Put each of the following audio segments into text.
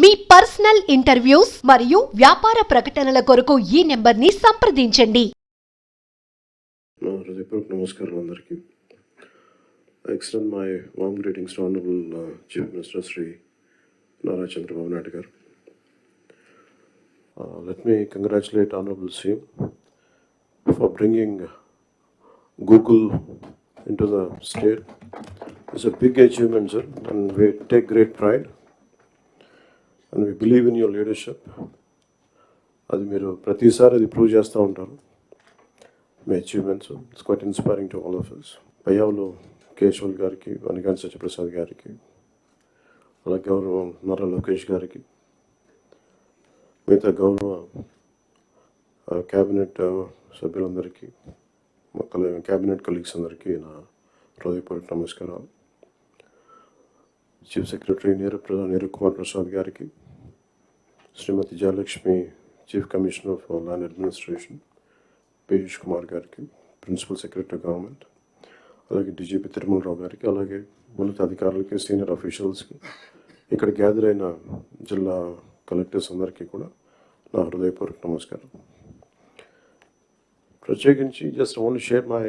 మీ personal interviews మరియు వ్యాపార ప్రకటనల కొరకు ఈ నెంబర్ని సంప్రదించండి. హృదయపూర్వక నమస్కారం అందరికీ. I extend my warm greetings to honourable chief minister Shri Nara Chandrababu Naidu garu. Let me congratulate honourable CM for bringing Google in to the state it's a big achievement sir and we take great pride and we believe in your leadership అది మీరు ప్రతిసారి అది prove చేస్తూ ఉంటారు. మీ achievements it's quite inspiring to all of us Payyavula Keshav గారికి వనికాంత్ సత్యప్రసాద్ గారికి అలా గౌరవం నర లోకేష్ గారికి మిగతా గౌరవ క్యాబినెట్ సభ్యులందరికీ మా కల క్యాబినెట్ కలీగ్స్ అందరికీ నా హృదయపూర్వక నమస్కారాలు. చీఫ్ సెక్రటరీ నీరు ప్ర- నీరు కుమార్ ప్రసాద్ గారికి Shrimati Jayalakshmi chief commissioner for land administration Piyush Kumar గారికి ప్రిన్సిపల్ సెక్రటరీ గవర్నమెంట్ అలాగే డీజీపీ తిరుమలరావు గారికి అలాగే ఉన్నత అధికారులకి సీనియర్ అఫీషియల్స్కి ఇక్కడ గ్యాదర్ అయిన జిల్లా కలెక్టర్స్ అందరికీ కూడా నా హృదయపూర్వక నమస్కారం. ప్రత్యేకించి జస్ట్ ఓన్లీ షేర్ మై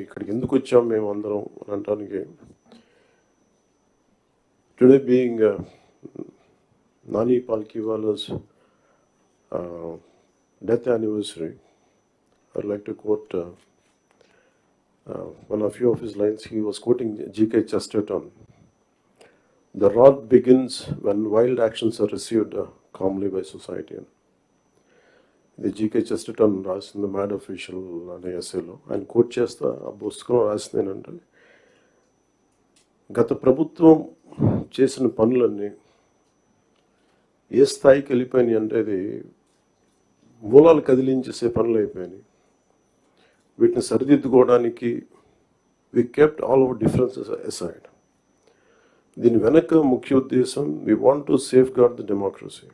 ఇక్కడికి ఎందుకు వచ్చాం మేము అందరం అని అనడానికి today being Nani Palkhivala's death anniversary, I'd like to quote uh, uh, one of few of his lines. He was quoting G.K. Chesterton. The rot begins when wild actions are received uh, calmly by society. ఇది G K Chesterton రాసింది mad official అనే ఎస్ఏలో ఆయన coat చేస్తా ఆ పుస్తకంలో రాసింది ఏంటంటే గత ప్రభుత్వం చేసిన పనులన్నీ ఏ స్థాయికి వెళ్ళిపోయినాయి అంటే అది మూలాలు కదిలించేసే పనులు అయిపోయినాయి. వీటిని సరిదిద్దుకోవడానికి we kept all our differences aside దీని వెనక ముఖ్య ఉద్దేశం we want to safeguard the democracy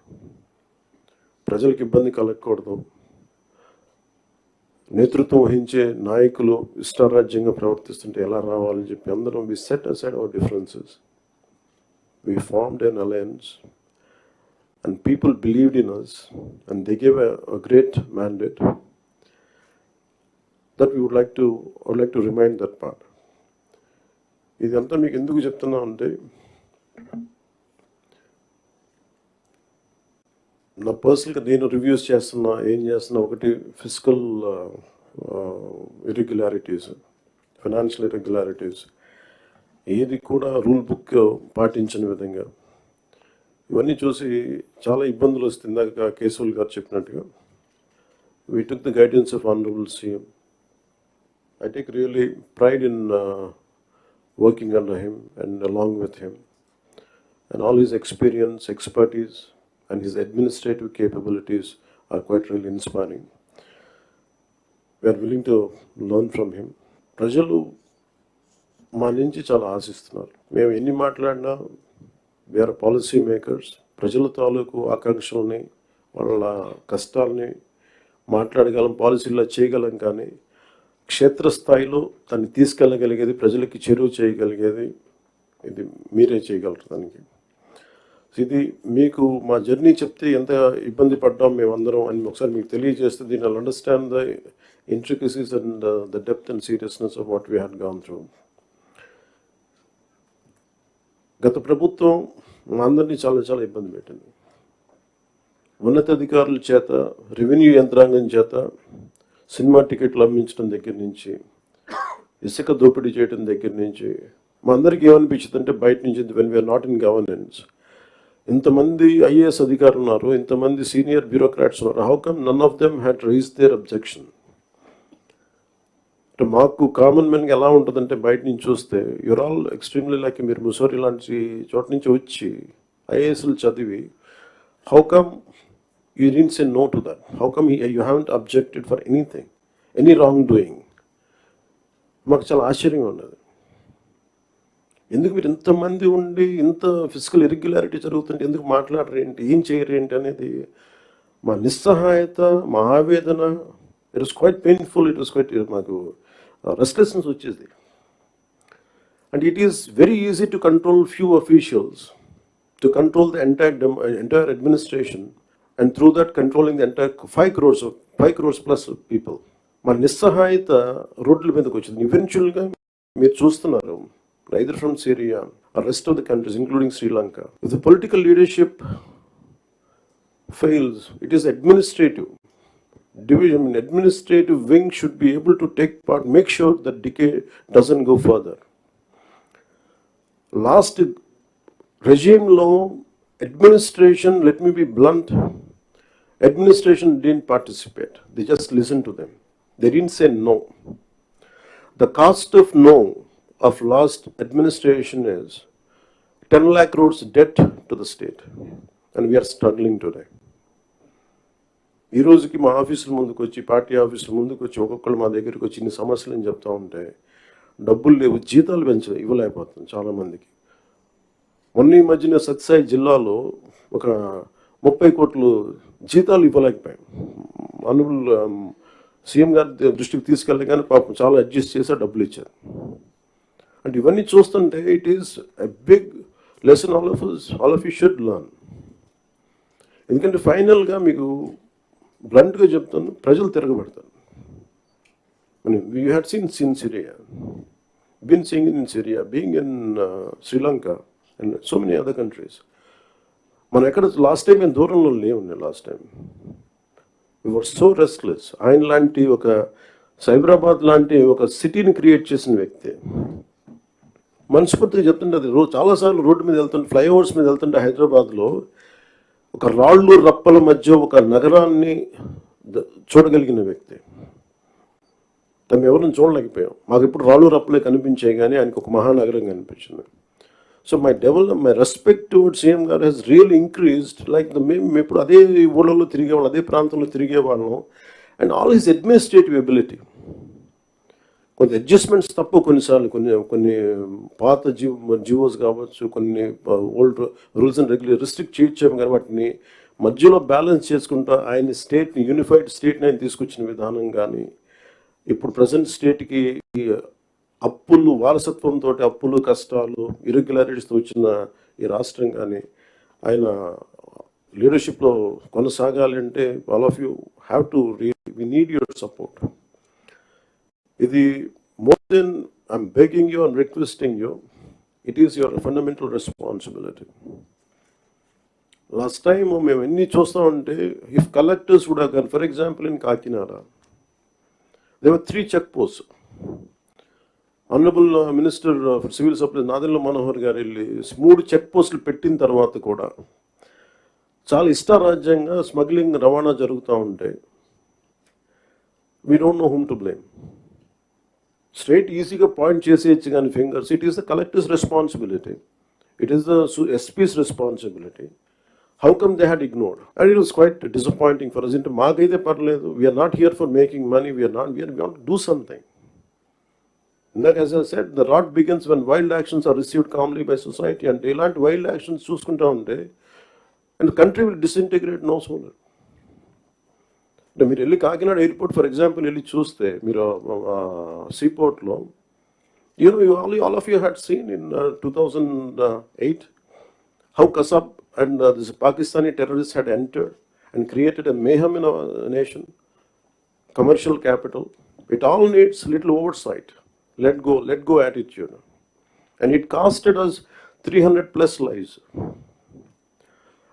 ప్రజలకు ఇబ్బంది కలగకూడదు. నేతృత్వం వహించే నాయకులు ఇష్టారాజ్యంగా ప్రవర్తిస్తుంటే ఎలా రావాలని చెప్పి అందరం we set aside our differences we formed an alliance and people believed in us and they gave a, a great mandate that we would like to I would like to remind that part ఇదంతా మీకు ఎందుకు చెప్తున్నా అంటే నా పర్సనల్గా నేను reviews చేస్తున్నా ఏం చేస్తున్నా ఒకటి ఫిజికల్ ఇరెగ్యులారిటీస్ ఫైనాన్షియల్ ఇరెగ్యులారిటీస్ ఏది కూడా రూల్ బుక్ పాటించని విధంగా ఇవన్నీ చూసి చాలా ఇబ్బందులు వస్తుంది ఇందాక కేశవుల్ గారు చెప్పినట్టుగా. We took the guidance of honourable CM I take really pride in working under him and along with him and all his experience expertise and his administrative capabilities are quite real inspiring we're willing to learn from him ప్రజలు మా నుంచి చాలా ఆశిస్తున్నారు. మేము ఎన్ని మాట్లాడినా wear policy makers ప్రజల తాలూకు ఆకాంక్షల్ని వాళ్ళ కష్టాలని మాట్లాడగలం పాలసీల్లో చేయగలం కానీ క్షేత్రస్థాయిలో దాన్ని తీసుకెళ్ళగలిగేది ప్రజలకి చేరువ చేయగలిగేది ఇది మీరే చేయగలరు దానికి. ఇది మీకు మా జర్నీ చెప్తే ఎంత ఇబ్బంది పడ్డాం మేమందరం అని ఒకసారి మీకు తెలియజేస్తే దీని understand the intricacies and the depth and seriousness of what we had gone through గత ప్రభుత్వం మా అందరినీ చాలా చాలా ఇబ్బంది పెట్టింది. ఉన్నతాధికారుల చేత రెవెన్యూ యంత్రాంగం చేత సినిమా టికెట్లు అమ్మించడం దగ్గర నుంచి ఇసుక దోపిడీ చేయడం దగ్గర నుంచి మా అందరికీ ఏమనిపించింది అంటే బయట నుంచి when we're not in governance ఇంతమంది ఐఏఎస్ అధికారులు ఉన్నారు ఇంతమంది సీనియర్ బ్యూరోక్రాట్స్ ఉన్నారు. How come none of them had raise their objection అంటే మాకు కామన్ మెన్గా ఎలా ఉంటుందంటే బయట నుంచి చూస్తే యువర్ ఆల్ ఎక్స్ట్రీమ్లీ లైక్ మీరు ముసోరి లాంటి చోట నుంచి వచ్చి ఐఏఎస్లు చదివి how come you reins a no to that how come you haven't objected for anything any wrongdoing మాకు చాలా ఆశ్చర్యంగా ఉన్నది. ఎందుకు మీరు ఇంతమంది ఉండి ఇంత ఫిజికల్ ఇరెగ్యులారిటీ జరుగుతుంటే ఎందుకు మాట్లాడరు ఏంటి? ఏం చేయరు ఏంటి అనేది మా నిస్సహాయత మా ఆవేదన it is quite painful it is quite మాకు రెస్ట్లెస్నెస్ వచ్చేది and it is very easy to control few officials to control the entire dem- uh, entire administration and through that controlling the entire five crores of five crores plus of people మన నిస్సహాయత రోడ్ల మీదకి వచ్చింది ఈవెన్చువల్గా మీరు చూస్తున్నారు either from Syria rest of the countries including Sri Lanka if the political leadership fails, it is administrative. Division, administrative wing should be able to take part, make sure that decay doesn't go further. Last regime law, administration, let me be blunt, administration didn't participate. They just listened to them. They didn't say no. The cost of no of last administration is 10 lakh crores debt to the state. And we are struggling today. ఈ రోజుకి మా ఆఫీసుల ముందుకు వచ్చి party ఆఫీసుల ముందుకు వచ్చి ఒక్కొక్కరు మా దగ్గరికి వచ్చి ఇన్ని సమస్యలు చెప్తా ఉంటే డబ్బులు లేవు జీతాలు పెంచ ఇవ్వలేకపోతుంది చాలామందికి. మొన్న ఈ మధ్యన సత్సాయి జిల్లాలో ఒక ముప్పై కోట్లు జీతాలు ఇవ్వలేకపోయాం. అనుబుల్ సీఎం గారి దృష్టికి తీసుకెళ్ళగానే పాపం చాలా అడ్జస్ట్ చేసి డబ్బులు ఇచ్చారు. అంటే ఇవన్నీ చూస్తుంటే it is a big lesson all of all of you should learn. ఎందుకంటే ఫైనల్గా మీకు బ్లంట్గా చెప్తాను ప్రజలు తిరగబడతారు. You had scene scene Syria been seeing in Syria being in Sri Lanka and so many other countries మనం ఎక్కడ లాస్ట్ టైం మేము దూరంలో లేవు last time were so restless ఆయన లాంటి ఒక సైబరాబాద్ లాంటి ఒక సిటీని క్రియేట్ చేసిన వ్యక్తి. మనస్ఫూర్తిగా చెప్తుంటే అది రోజు చాలాసార్లు రోడ్డు మీద వెళ్తుంటే ఫ్లైఓవర్స్ మీద వెళ్తుంటే హైదరాబాద్లో ఒక రాళ్ళు రప్పల మధ్య ఒక నగరాన్ని చూడగలిగిన వ్యక్తి. తను ఎవరిని చూడలేకపోయాం. మాకు ఇప్పుడు రాళ్ళు రప్పలే కనిపించాయి కానీ ఆయనకు ఒక మహానగరం కనిపించింది. So my develop my respect towards CM గారు Hess real increased. Like the మేము మేము ఇప్పుడు అదే ఊళ్ళలో తిరిగేవాళ్ళం అదే ప్రాంతంలో తిరిగేవాళ్ళం and all his administrative ability. కొన్ని అడ్జస్ట్మెంట్స్ తప్పు కొన్నిసార్లు కొన్ని కొన్ని పాత జీవో జీవోస్ కావచ్చు కొన్ని old rules and regular restrict చేయొచ్చాము కానీ వాటిని మధ్యలో బ్యాలెన్స్ చేసుకుంటా ఆయన స్టేట్ని యూనిఫైడ్ స్టేట్ని ఆయన తీసుకొచ్చిన విధానం కానీ ఇప్పుడు ప్రజెంట్ స్టేట్కి ఈ అప్పులు వారసత్వంతో అప్పులు కష్టాలు ఇరెగ్యులారిటీస్తో వచ్చిన ఈ రాష్ట్రం కానీ ఆయన లీడర్షిప్లో కొనసాగాలి అంటే all of you have to we need your support ఇది more than I'm begging you and requesting you it is your fundamental responsibility last time మేము ఎన్ని చూస్తామంటే ఇఫ్ కలెక్టర్స్ కూడా కానీ for example in Kakinada they were three check post honourable minister for civil supplies Nadendla Manohar garu వెళ్ళి మూడు check పోస్టులు పెట్టిన తర్వాత కూడా చాలా ఇష్టారాజ్యంగా స్మగ్లింగ్ రవాణా జరుగుతూ ఉంటే we don't know whom to blame straight ఈజీగా పాయింట్ చేసేయచ్చు కానీ fingers it is the collector's responsibility it is the SP's responsibility how come they had ignored and it was quite disappointing for అంటే మాకైతే పర్లేదు. We're not here for making money we're not we're want do something ఇందాక as said the rot begins when wild actions are received calmly by society అంటే ఇలాంటి wild actions చూసుకుంటా ఉంటే and country will disintegrate no sooner అంటే మీరు వెళ్ళి Kakinada airport for example వెళ్ళి చూస్తే మీరు సీపోర్ట్లో you know, you all, all of you had seen in uh, 2008 how Kasab and uh, this Pakistani terrorists had entered and created a mayhem in our nation, commercial capital. It all needs little oversight. Let go, let go attitude. And it costed us 300 plus lives.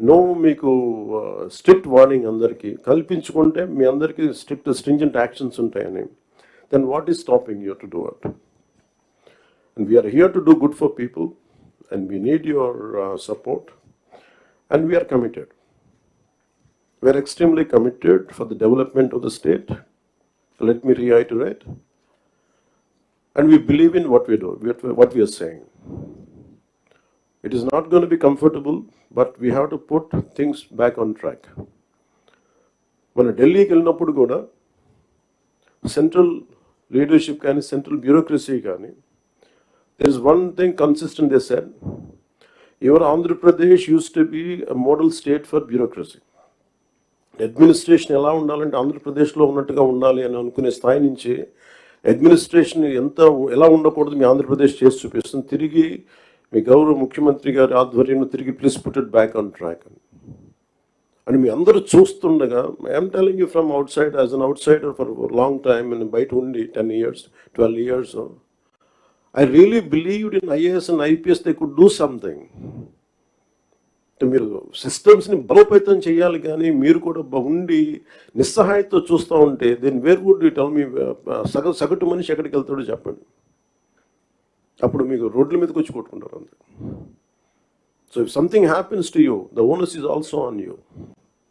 No మీకు strict warning అందరికీ కల్పించుకుంటే మీ అందరికీ strict stringent actions ఉంటాయని then what is stopping you to do it And we are here to do good for people, and we need your uh, support, and we are committed. We are extremely committed for the development of the state. Let me reiterate. And we believe in what we do, what we- what we are saying. It is not going to be comfortable, but we have to put things back on track. మన ఢిల్లీకి వెళ్ళినప్పుడు కూడా central leadership కానీ central bureaucracy కానీ there is one thing consistent they sir your Andhra Pradesh used to be model state for bureaucracy administration ఎలా ఉండాలంటే ఆంధ్రప్రదేశ్లో ఉన్నట్టుగా ఉండాలి అని అనుకునే స్థాయి నుంచి అడ్మినిస్ట్రేషన్ ఎంత ఎలా ఉండకూడదు మీ ఆంధ్రప్రదేశ్ చేసి చూపిస్తుంది తిరిగి మీ గౌరవ ముఖ్యమంత్రి గారి ఆధ్వర్యంలో తిరిగి please put it back on track అని. అని మీ అందరూ చూస్తుండగా I'm telling you from outside as an outsider for long time and బయట ఉండి ten years twelve years I really believed in IAS and IPS they could do something మీరు సిస్టమ్స్ని బలోపేతం చేయాలి కానీ మీరు కూడా ఉండి నిస్సహాయంతో చూస్తూ ఉంటే then where would you tell me సగ సగటు మనిషి ఎక్కడికి వెళ్తాడో చెప్పండి. అప్పుడు మీకు రోడ్ల మీదకి వచ్చి కొట్టుకుంటారు అంతే. So if something happens to you the onus is also on you